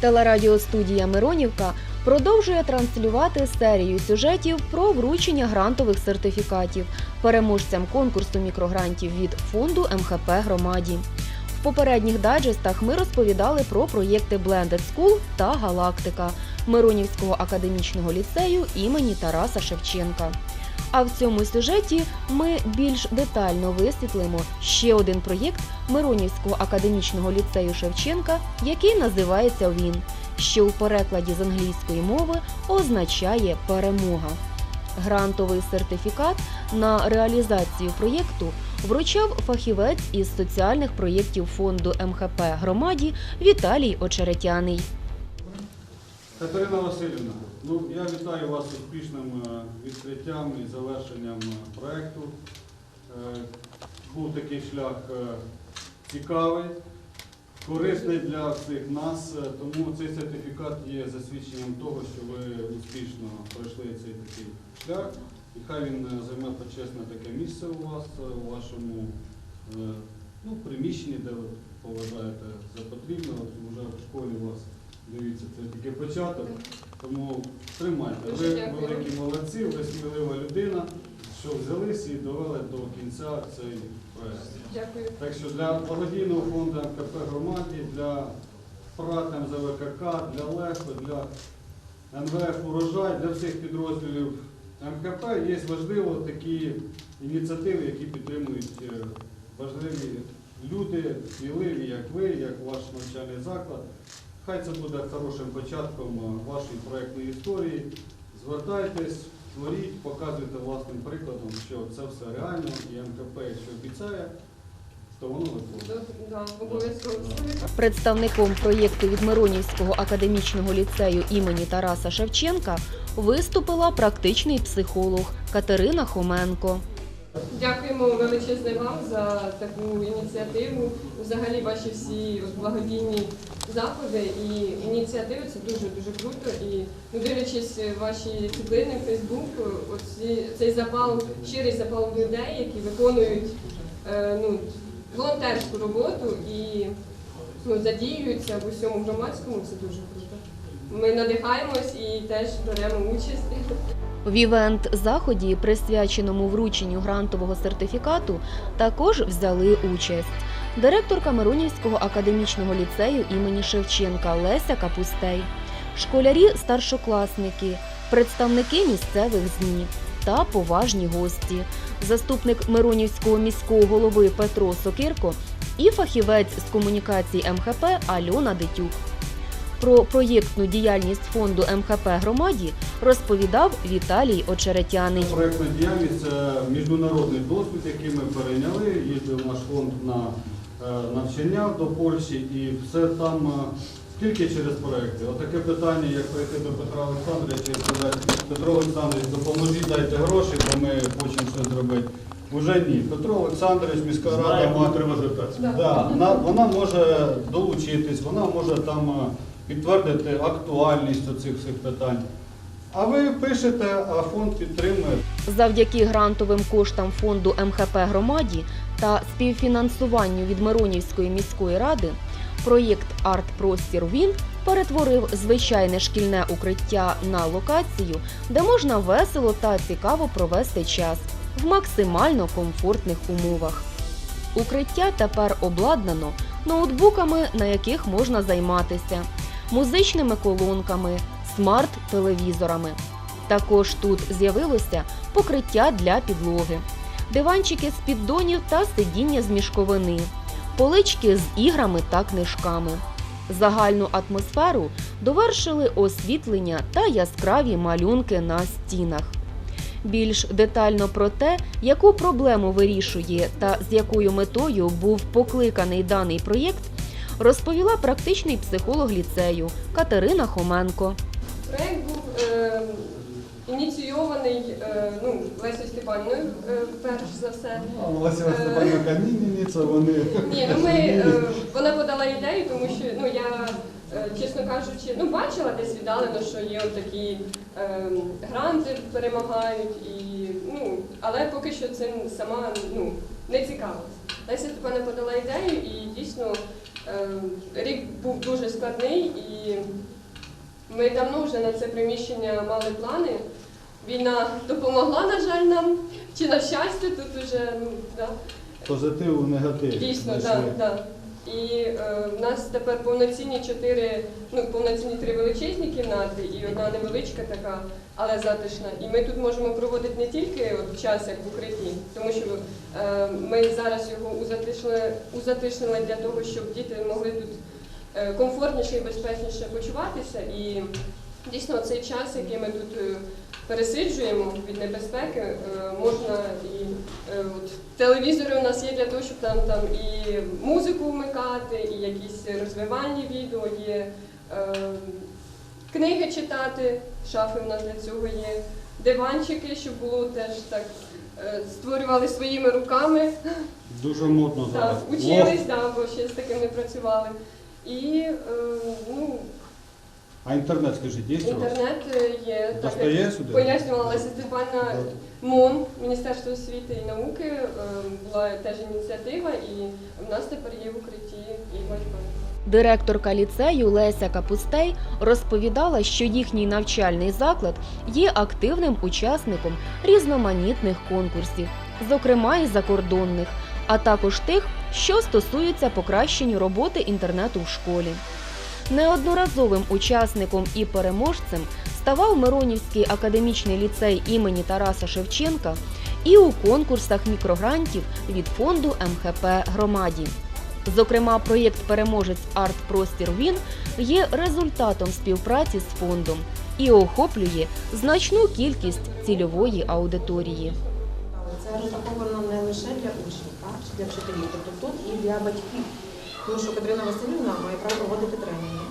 Телерадіостудія Миронівка продовжує транслювати серію сюжетів про вручення грантових сертифікатів переможцям конкурсу мікрогрантів від фонду МХП громаді. В попередніх дайджестах ми розповідали про проєкти Blended School та Галактика Миронівського академічного ліцею імені Тараса Шевченка. А в цьому сюжеті ми більш детально висвітлимо ще один проєкт Миронівського академічного ліцею Шевченка, який називається Він, що у перекладі з англійської мови означає перемога. Грантовий сертифікат на реалізацію проєкту вручав фахівець із соціальних проєктів фонду МХП громаді Віталій Очеретяний. Катерина Васильівна, ну я вітаю вас з успішним е, відкриттям і завершенням е, проекту. Е, Був такий шлях цікавий, корисний для всіх нас, тому цей сертифікат є засвідченням того, що ви успішно пройшли цей такий шлях. І хай він займе почесне таке місце у вас, у вашому ну, приміщенні, де ви поважаєте за потрібне. От вже в школі у вас Дивіться, це тільки початок, тому тримайте. Дуже Ви дякую. великі молодці, ви смілива людина, що взялись і довели до кінця цей проект. Дякую. Так що для благодійного фонду МКП громаді, для ПРАТ МЗВКК, для ЛЕФО, для НВФ Урожай, для всіх підрозділів МКП є важливо такі ініціативи, які підтримують е, важливі люди, сміливі, як ви, як ваш навчальний заклад. Хай це буде хорошим початком вашої проєктної історії. Звертайтесь, творіть, показуйте власним прикладом, що це все реально і МКП, якщо обіцяє, то воно виходить. Представником проєкту від Миронівського академічного ліцею імені Тараса Шевченка виступила практичний психолог Катерина Хоменко. Дякуємо величезне вам за таку ініціативу. Взагалі ваші всі благодійні заходи і ініціативи це дуже дуже круто. І ну, дивлячись ваші світлини Фейсбук, оці, цей запал, щирий запал людей, які виконують е, ну, волонтерську роботу і ну, задіюються в усьому громадському, це дуже круто. Ми надихаємось і теж беремо участь. В івент заході, присвяченому врученню грантового сертифікату, також взяли участь директорка Миронівського академічного ліцею імені Шевченка Леся Капустей, школярі, старшокласники, представники місцевих ЗМІ та поважні гості, заступник Миронівського міського голови Петро Сокирко і фахівець з комунікацій МХП Альона Дитюк. Про проєктну діяльність фонду МХП громаді розповідав Віталій Очеретяний. Проєктна діяльність це міжнародний досвід, який ми перейняли. Їздив наш фонд на е, навчання до Польщі і все там е, тільки через проекти. Отаке питання, як прийти до Петра Олександровича і сказати, Петро Олександрович, допоможіть, дайте гроші, бо ми хочемо щось зробити. Уже ні. Петро Олександрович, міська рада має. Да. Да, вона, вона може долучитись, вона може там е, підтвердити актуальність цих всіх питань. А ви пишете, а фонд підтримує. Завдяки грантовим коштам фонду МХП громаді та співфінансуванню від Миронівської міської ради проєкт Арт-Простір Він перетворив звичайне шкільне укриття на локацію, де можна весело та цікаво провести час в максимально комфортних умовах. Укриття тепер обладнано ноутбуками, на яких можна займатися, музичними колонками, смарт-телевізорами. Також тут з'явилося покриття для підлоги, диванчики з піддонів та сидіння з мішковини, полички з іграми та книжками. Загальну атмосферу довершили освітлення та яскраві малюнки на стінах. Більш детально про те, яку проблему вирішує та з якою метою був покликаний даний проєкт, розповіла практичний психолог ліцею Катерина Хоменко. Проект був е, ініційований е, ну, Лесею Степанівною, е, перш за все. Василя Степанівка, ні, ні, ні, це вони. Ні, ну ми, е, вона подала ідею, тому що ну, я, е, чесно кажучи, ну, бачила десь віддалено, що є такі е, гранти перемагають, і, ну, але поки що цим сама ну, не цікавилась. Леся Степана подала ідею і дійсно Е, Рік був дуже складний і ми давно вже на це приміщення мали плани. Війна допомогла, на жаль, нам, чи на щастя, тут уже ну, да, Позитив, негатив. Дійсно, так. так. Да, І е, в нас тепер повноцінні чотири, ну повноцінні три величезні кімнати і одна невеличка така, але затишна. І ми тут можемо проводити не тільки от час, як в укритті, тому що е, ми зараз його узатишнили, узатишнили для того, щоб діти могли тут е, комфортніше і безпечніше почуватися. І дійсно цей час, який ми тут е, пересиджуємо від небезпеки, е, можна і е, от, телевізори у нас є для того, щоб там, там і музику вмикати, і якісь розвивальні відео є, е, книги читати, шафи в нас для цього є, диванчики, щоб було теж так. е, Створювали своїми руками, Дуже модно зараз. так, учились, да, бо ще з таким не працювали. І е, ну, А інтернет, скажіть, є у вас? інтернет е, є. так, Достає сюди? Пояснювала Леся Степана МОН, Міністерство освіти і науки, е, була теж ініціатива, і в нас тепер є в укритті і батько. Директорка ліцею Леся Капустей розповідала, що їхній навчальний заклад є активним учасником різноманітних конкурсів, зокрема і закордонних, а також тих, що стосуються покращення роботи інтернету в школі. Неодноразовим учасником і переможцем ставав Миронівський академічний ліцей імені Тараса Шевченка і у конкурсах мікрогрантів від фонду МХП громаді. Зокрема, проєкт Переможець Арт Простір Він є результатом співпраці з фондом і охоплює значну кількість цільової аудиторії. Це розраховано не лише для учнів, чи для вчителів, тобто тут і для батьків. Тому що Катерина Васильівна має право проводити тренінги,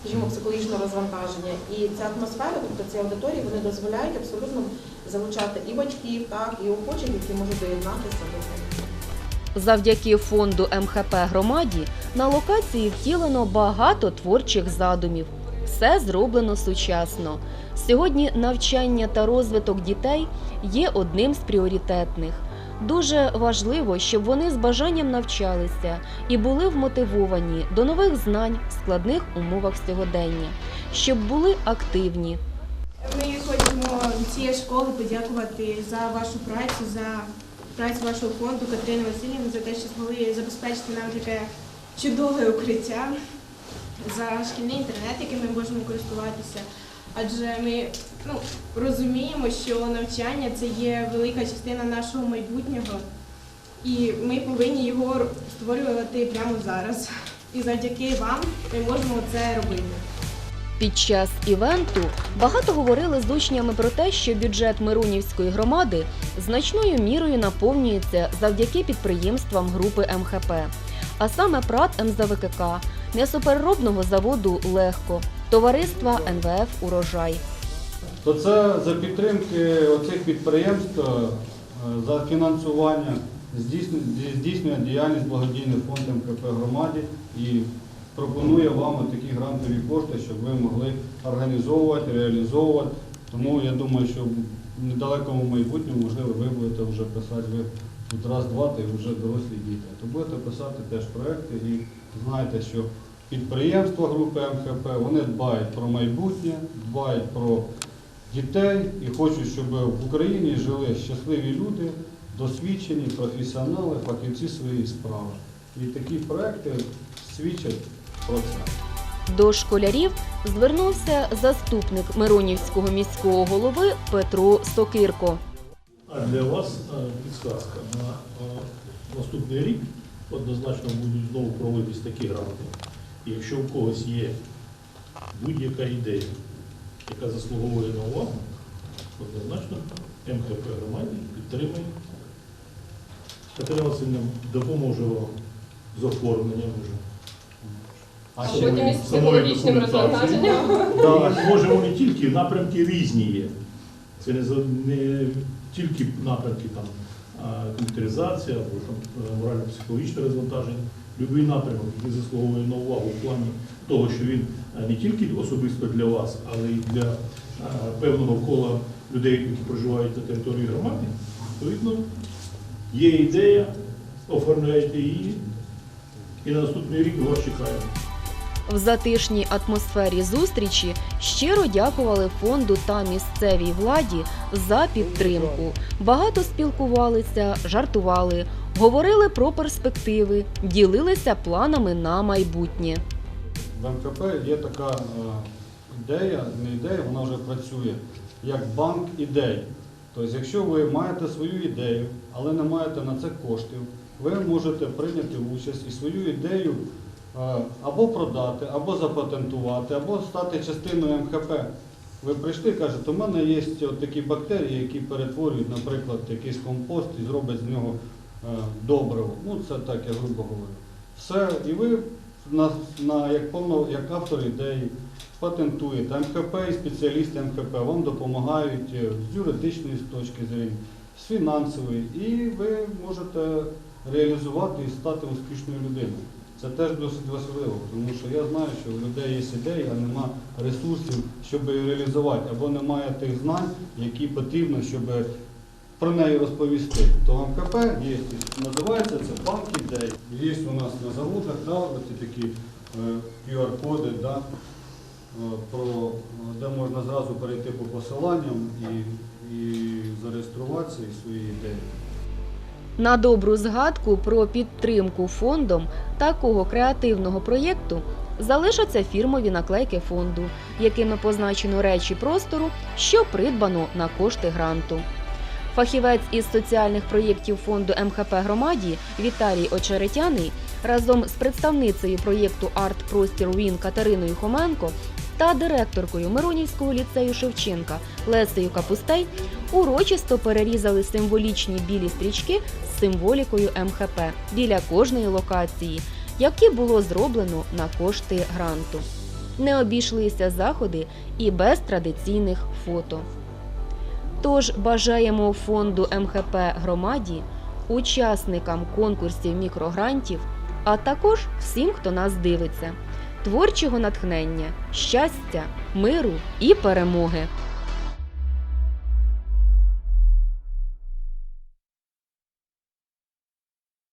скажімо, психологічне розвантаження. І ця атмосфера, тобто ці аудиторії, вони дозволяють абсолютно залучати і батьків, так, і охочих, які можуть доєднатися до цього. Завдяки фонду МХП громаді на локації втілено багато творчих задумів. Все зроблено сучасно. Сьогодні навчання та розвиток дітей є одним з пріоритетних. Дуже важливо, щоб вони з бажанням навчалися і були вмотивовані до нових знань в складних умовах сьогодення, щоб були активні, Ми хочемо цієї школи подякувати за вашу працю, за працю вашого фонду Катерини Васильівни, за те, що змогли забезпечити нам таке чудове укриття, за шкільний інтернет, яким ми можемо користуватися. Адже ми ну, розуміємо, що навчання це є велика частина нашого майбутнього, і ми повинні його створювати прямо зараз. І завдяки вам ми можемо це робити. Під час івенту багато говорили з учнями про те, що бюджет Миронівської громади значною мірою наповнюється завдяки підприємствам групи МХП, а саме ПРАТ МЗВКК, м'ясопереробного заводу Легко, товариства НВФ Урожай. То це за підтримки оцих підприємств, е, за фінансування здійснює, діяльність благодійний фонд МКП громаді і пропонує вам такі грантові кошти, щоб ви могли організовувати, реалізовувати. Тому я думаю, що в недалекому майбутньому, можливо, ви будете вже писати ви тут раз-два, та вже дорослі діти. То будете писати теж проекти і знаєте, що підприємства групи МХП вони дбають про майбутнє, дбають про дітей і хочуть, щоб в Україні жили щасливі люди, досвідчені, професіонали, фахівці своєї справи. І такі проекти свідчать про це. До школярів звернувся заступник Миронівського міського голови Петро Сокирко. А для вас підсказка. На наступний рік однозначно будуть знову проводитись такі гранти. І якщо у когось є будь-яка ідея, яка заслуговує на увагу, однозначно МХП громаді підтримає. Катерина Васильівна допоможе вам з оформленням вже. А ще потім із ми психологічним документації. розвантаженням. Да, можемо не тільки, напрямки різні є. Це не, не тільки напрямки там комп'ютеризація або е, морально-психологічне розвантаження. Любий напрямок, який заслуговує на увагу в плані того, що він е, не тільки особисто для вас, але й для е, певного кола людей, які проживають на території громади, відповідно, є ідея, оформляєте її І на наступний рік вас чекаємо. В затишній атмосфері зустрічі щиро дякували фонду та місцевій владі за підтримку. Багато спілкувалися, жартували, говорили про перспективи, ділилися планами на майбутнє. В МКП є така е, ідея, не ідея, вона вже працює, як банк ідей. Тобто, якщо ви маєте свою ідею, але не маєте на це коштів, ви можете прийняти участь і свою ідею або продати, або запатентувати, або стати частиною МХП. Ви прийшли і кажете, у мене є такі бактерії, які перетворюють, наприклад, якийсь компост і зроблять з нього е, добриво. Ну, це так, я грубо говорю. Все, і ви на, на як повно, як автор ідеї патентуєте. МХП і спеціалісти МХП вам допомагають е, з юридичної точки зору, з фінансової, і ви можете реалізувати і стати успішною людиною. Це теж досить важливо, тому що я знаю, що у людей є ідеї, а нема ресурсів, щоб її реалізувати, або немає тих знань, які потрібно, щоб про неї розповісти. То МКП є, називається це банк ідей. Є у нас на заводах да, оці такі е, QR-коди, да, е, про, де можна зразу перейти по посиланням і, і зареєструватися і свої ідеї. На добру згадку про підтримку фондом такого креативного проєкту залишаться фірмові наклейки фонду, якими позначено речі простору, що придбано на кошти гранту. Фахівець із соціальних проєктів фонду МХП громаді Віталій Очеретяний разом з представницею проєкту Арт Простір Він Катериною Хоменко та директоркою Миронівського ліцею Шевченка Лесею Капустей урочисто перерізали символічні білі стрічки з символікою МХП біля кожної локації, які було зроблено на кошти гранту. Не обійшлися заходи і без традиційних фото. Тож бажаємо фонду МХП громаді, учасникам конкурсів мікрогрантів, а також всім, хто нас дивиться, творчого натхнення, щастя, миру і перемоги.